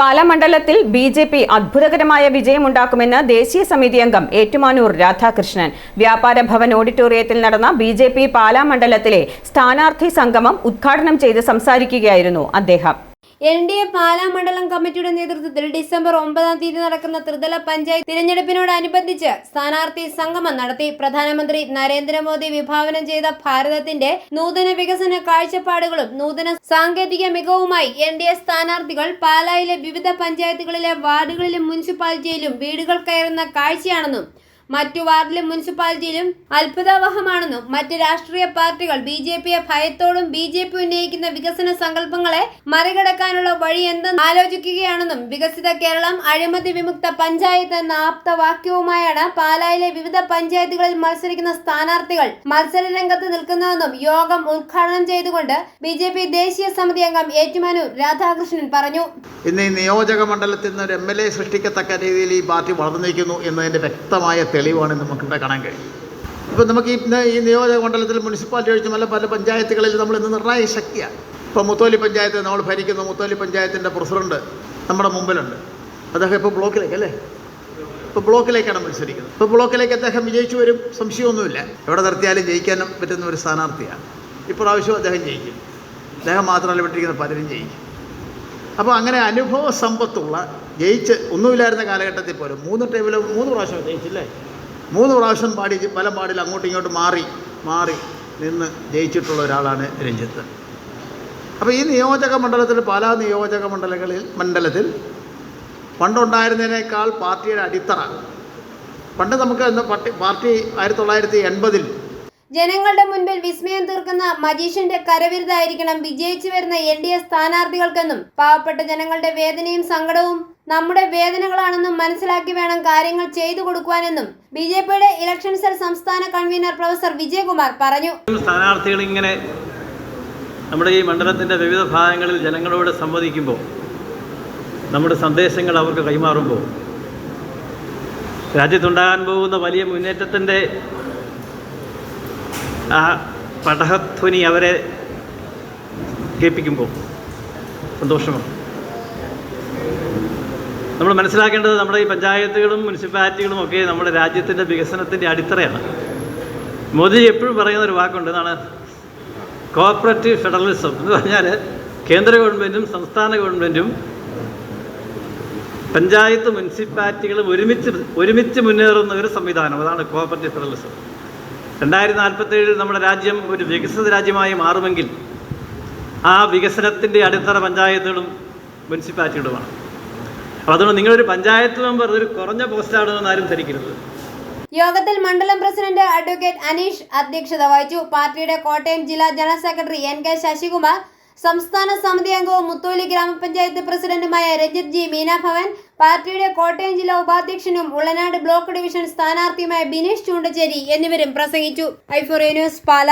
പാലാമണ്ഡലത്തിൽ B J P അത്ഭുതകരമായ വിജയമുണ്ടാക്കുമെന്ന് ദേശീയ സമിതി അംഗം ഏറ്റുമാനൂർ രാധാകൃഷ്ണൻ. വ്യാപാര ഭവൻ ഓഡിറ്റോറിയത്തിൽ നടന്ന ബി ജെ പി പാലാമണ്ഡലത്തിലെ സ്ഥാനാർത്ഥി സംഗമം ഉദ്ഘാടനം ചെയ്ത് സംസാരിക്കുകയായിരുന്നു അദ്ദേഹം. എൻ ഡി എ പാലാ മണ്ഡലം കമ്മിറ്റിയുടെ നേതൃത്വത്തിൽ ഡിസംബർ ഒമ്പതാം തീയതി നടക്കുന്ന ത്രിതല പഞ്ചായത്ത് തിരഞ്ഞെടുപ്പിനോടനുബന്ധിച്ച് സ്ഥാനാർത്ഥി സംഗമം നടത്തി പ്രധാനമന്ത്രി നരേന്ദ്രമോദി വിഭാവനം ചെയ്ത ഭാരതത്തിന്റെ നൂതന വികസന കാഴ്ചപ്പാടുകളും നൂതന സാങ്കേതിക മികവുമായി എൻ ഡി എ സ്ഥാനാർത്ഥികൾ പാലായിലെ വിവിധ പഞ്ചായത്തുകളിലെ വാർഡുകളിലും മുനിസിപ്പാലിറ്റിയിലും വീടുകൾ കയറുന്ന കാഴ്ചയാണെന്നും മറ്റു വാർഡിലും മുനിസിപ്പാലിറ്റിയിലും അത്ഭുതാവഹമാണെന്നും മറ്റ് രാഷ്ട്രീയ പാർട്ടികൾ ബി ജെ പിയെ ഭയത്തോടും ബി ജെ പി ഉന്നയിക്കുന്ന വികസന സങ്കല്പങ്ങളെ മറികടക്കാനുള്ള വഴി എന്തെന്ന് ആലോചിക്കുകയാണെന്നും വികസിത കേരളം അഴിമതി വിമുക്ത പഞ്ചായത്ത് എന്ന ആപ്തവാക്യവുമായാണ് പാലായിലെ വിവിധ പഞ്ചായത്തുകളിൽ മത്സരിക്കുന്ന സ്ഥാനാർത്ഥികൾ മത്സര രംഗത്ത് നിൽക്കുന്നതെന്നും യോഗം ഉദ്ഘാടനം ചെയ്തുകൊണ്ട് ബി ജെ പി ദേശീയ സമിതി അംഗം ഏറ്റുമാനു രാധാകൃഷ്ണൻ പറഞ്ഞു. ഇന്ന് ഈ നിയോജക മണ്ഡലത്തിൽ നിന്ന് ഒരു എം എൽ എ സൃഷ്ടിക്കത്തക്ക രീതിയിൽ ഈ പാർട്ടി വളർന്നിരിക്കുന്നു എന്നതിന്റെ വ്യക്തമായ തെളിവാണ് നമുക്കിവിടെ കാണാൻ കഴിയും ഇപ്പം നമുക്ക് ഇന്ന് ഈ നിയോജക മണ്ഡലത്തിൽ മുനിസിപ്പാലിറ്റി ഒഴിച്ച് പല പഞ്ചായത്തുകളിൽ നമ്മൾ ഇന്ന് നിർണായക ശക്തിയാണ്. ഇപ്പോൾ മുത്തോലി പഞ്ചായത്ത് നമ്മൾ ഭരിക്കുന്ന. മുത്തോലി പഞ്ചായത്തിന്റെ പ്രസിഡന്റ് നമ്മുടെ മുമ്പിലുണ്ട്. അദ്ദേഹം ഇപ്പോൾ ബ്ലോക്കിലേക്ക് അല്ലേ? ഇപ്പോൾ ബ്ലോക്കിലേക്കാണ് മത്സരിക്കുന്നത്. ഇപ്പോൾ ബ്ലോക്കിലേക്ക് അദ്ദേഹം വിജയിച്ചു വരും സംശയമൊന്നുമില്ല. എവിടെ നിർത്തിയാലും ജയിക്കാനും പറ്റുന്ന ഒരു സ്ഥാനാർത്ഥിയാണ്. ഇപ്രാവശ്യം അദ്ദേഹം ജയിക്കും. അദ്ദേഹം മാത്രമല്ല വിട്ടിരിക്കുന്ന പലരും ജയിക്കും. അപ്പോൾ അങ്ങനെ അനുഭവ സമ്പത്തുള്ള ജയിച്ച് ഒന്നുമില്ലായിരുന്ന കാലഘട്ടത്തിൽ പോലും മൂന്ന് ടേബിൾ മൂന്ന് പ്രാവശ്യം ജയിച്ചില്ലേ? മൂന്ന് പ്രാവശ്യം പാടി പല പാടിൽ അങ്ങോട്ടും ഇങ്ങോട്ടും മാറി മാറി നിന്ന് ജയിച്ചിട്ടുള്ള ഒരാളാണ് രഞ്ജിത്ത്. അപ്പോൾ ഈ നിയോജക മണ്ഡലത്തിൽ പല നിയോജക മണ്ഡലങ്ങളിൽ മണ്ഡലത്തിൽ പണ്ടുണ്ടായിരുന്നതിനേക്കാൾ പാർട്ടിയുടെ അടിത്തറ പണ്ട് നമുക്ക് ഇന്ന് പാർട്ടി പാർട്ടി ആയിരത്തി തൊള്ളായിരത്തി എൺപതിൽ ജനങ്ങളുടെ മുൻപിൽ വിസ്മയം തീർക്കുന്ന മജീഷ്യന്റെ കരവിരുതായിരിക്കണം വിജയിച്ചു വരുന്ന എൽ ഡി എഫ് സ്ഥാനാർത്ഥികൾക്കെന്നും പാവപ്പെട്ട ജനങ്ങളുടെ വേദനയും സങ്കടവും നമ്മുടെ വേദനകളാണെന്നും മനസ്സിലാക്കി വേണം കാര്യങ്ങൾ ചെയ്തു കൊടുക്കുവാനെന്നും ബി ജെ പിയുടെ ഇലക്ഷൻ സെൽ സംസ്ഥാന കൺവീനർ പ്രൊഫസർ വിജയകുമാർ പറഞ്ഞു. സ്ഥാനാർത്ഥികൾ ഇങ്ങനെ നമ്മുടെ ഈ മണ്ഡലത്തിന്റെ വിവിധ ഭാഗങ്ങളിൽ ജനങ്ങളോട് സംവദിക്കുമ്പോൾ നമ്മുടെ സന്ദേശങ്ങൾ അവർക്ക് കൈമാറുമ്പോൾ രാജ്യത്തുണ്ടാകാൻ പോകുന്ന വലിയ മുന്നേറ്റത്തിന്റെ ആ പടഹധ്വനി അവരെ കേൾപ്പിക്കുമ്പോൾ സന്തോഷമാണ്. നമ്മൾ മനസ്സിലാക്കേണ്ടത് നമ്മുടെ ഈ പഞ്ചായത്തുകളും മുനിസിപ്പാലിറ്റികളും ഒക്കെ നമ്മുടെ രാജ്യത്തിന്റെ വികസനത്തിന്റെ അടിത്തറയാണ്. മോദി എപ്പോഴും പറയുന്ന ഒരു വാക്കുണ്ട് എന്നാണ് കോപ്പറേറ്റീവ് ഫെഡറലിസം എന്ന് പറഞ്ഞാൽ കേന്ദ്ര ഗവൺമെന്റും സംസ്ഥാന ഗവൺമെന്റും പഞ്ചായത്ത് മുനിസിപ്പാലിറ്റികളും ഒരുമിച്ച് ഒരുമിച്ച് മുന്നേറുന്ന ഒരു സംവിധാനം. അതാണ് കോപ്പറേറ്റീവ് ഫെഡറലിസം രണ്ടായിരത്തി നാൽപ്പത്തേഴിൽ നമ്മുടെ രാജ്യം ഒരു വികസിത രാജ്യമായി മാറുമെങ്കിൽ ആ വികസനത്തിന്റെ അടിത്തറ പഞ്ചായത്തുകളും മുനിസിപ്പാലിറ്റികളുമാണ്. അപ്പോൾ അതുകൊണ്ട് നിങ്ങളൊരു പഞ്ചായത്ത് മെമ്പർ ഒരു കുറഞ്ഞ പോസ്റ്റാണെന്ന് ആരും ധരിക്കരുത്. യോഗത്തിൽ മണ്ഡലം പ്രസിഡന്റ് അഡ്വക്കേറ്റ് അനീഷ് അധ്യക്ഷത വഹിച്ചു. പാർട്ടിയുടെ കോട്ടയം ജില്ലാ general secretary N K Sasikumar സംസ്ഥാന സമിതി അംഗവും മുത്തോലി ഗ്രാമപഞ്ചായത്ത് പ്രസിഡന്റുമായ രഞ്ജിത് ജി മീനാഭവൻ പാർട്ടിയുടെ കോട്ടയം ജില്ലാ ഉപാധ്യക്ഷനും ഉള്ളനാട് ബ്ലോക്ക് ഡിവിഷൻ സ്ഥാനാർത്ഥിയുമായ ബിനീഷ് ചൂണ്ടച്ചേരി എന്നിവരും പ്രസംഗിച്ചു. ഐഫോറിയ ന്യൂസ് പാല.